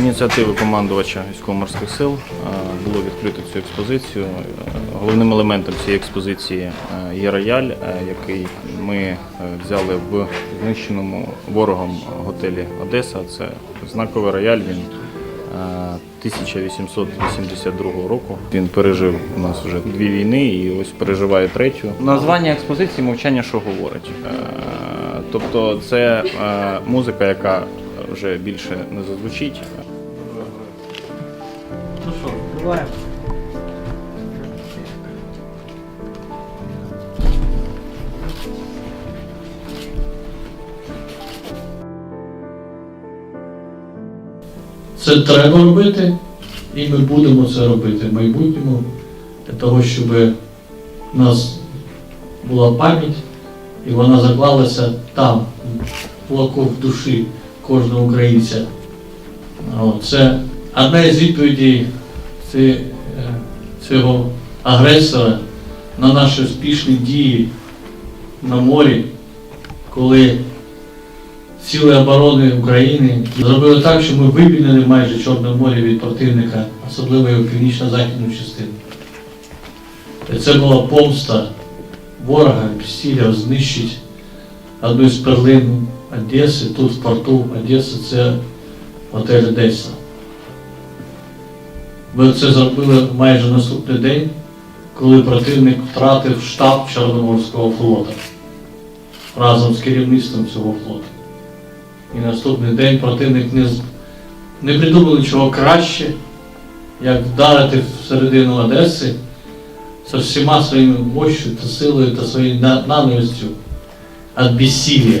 ініціативи командувача військово-морських сил е, було відкрито цю експозицію. Е, Головним елементом цієї експозиції е, є рояль, який ми взяли в знищеному ворогом готелі Одеса. Це знаковий рояль. Він е, 1882 року. Він пережив у нас вже дві війни і ось переживає третю. Названня експозиції мовчання, що говорить. Тобто це музика, яка вже більше не зазвучить. Ну що, відкриваємо. Це треба робити, і ми будемо це робити в майбутньому для того, щоб у нас була пам'ять і вона заклалася там, глибоко в душі кожного українця. Це одна із відповідей ці- е, цього агресора на наші успішні дії на морі, коли Сили оборони України зробили так, що ми вивільнили майже Чорне море від противника, особливо його північно-західну частину. І це була помста ворога, стіля знищити одну з перлин Одеси, тут в порту Одеси це готель Одеса. Ми це зробили майже наступний день, коли противник втратив штаб Чорноморського флоту разом з керівництвом цього флоту. І наступний день противник не, не придумав нічого краще, як вдарити всередину Одеси з всіма своїми мощю та силою та своєю на- ненавистю від безсилля.